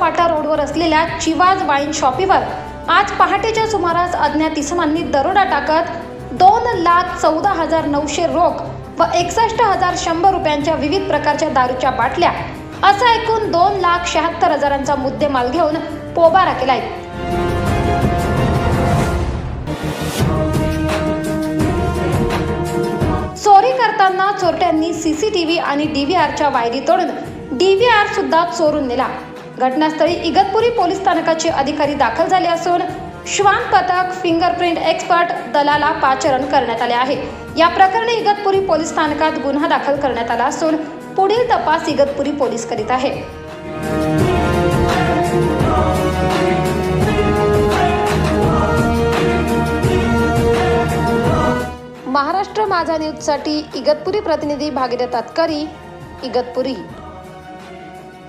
फाटा रोडवर असलेल्या चिवाज वाईन शॉपीवर आज पहाटेच्या सुमारास अज्ञात इसमांनी दरोडा टाकत दोन लाख चौदा हजार नऊशे रोख व एकसष्ट हजार शंभर रुपयांच्या विविध प्रकारच्या दारूच्या बाटल्या असा एकूण दोन लाख शहात्तर हजारांचा मुद्देमाल घेऊन पोबारा केलाय. चोरी चोरट्यांनी सीसीटीव्ही आणि डीव्हीआरच्या वायरी तोडून डीव्हीआर सुद्धा चोरून नेला. घटनास्थळी इगतपुरी पोलीस स्थानकाचे अधिकारी दाखल झाले असून श्वान पथक फिंगरप्रिंट एक्सपर्ट दलाला पाचारण करण्यात आले आहे. या प्रकरणी इगतपुरी पोलीस स्थानकात गुन्हा दाखल करण्यात आला असून पुढील तपास इगतपुरी पोलीस करीत आहे. महाराष्ट्र माझा न्यूजसाठी इगतपुरी प्रतिनिधी भागीरथ तातकरी इगतपुरी.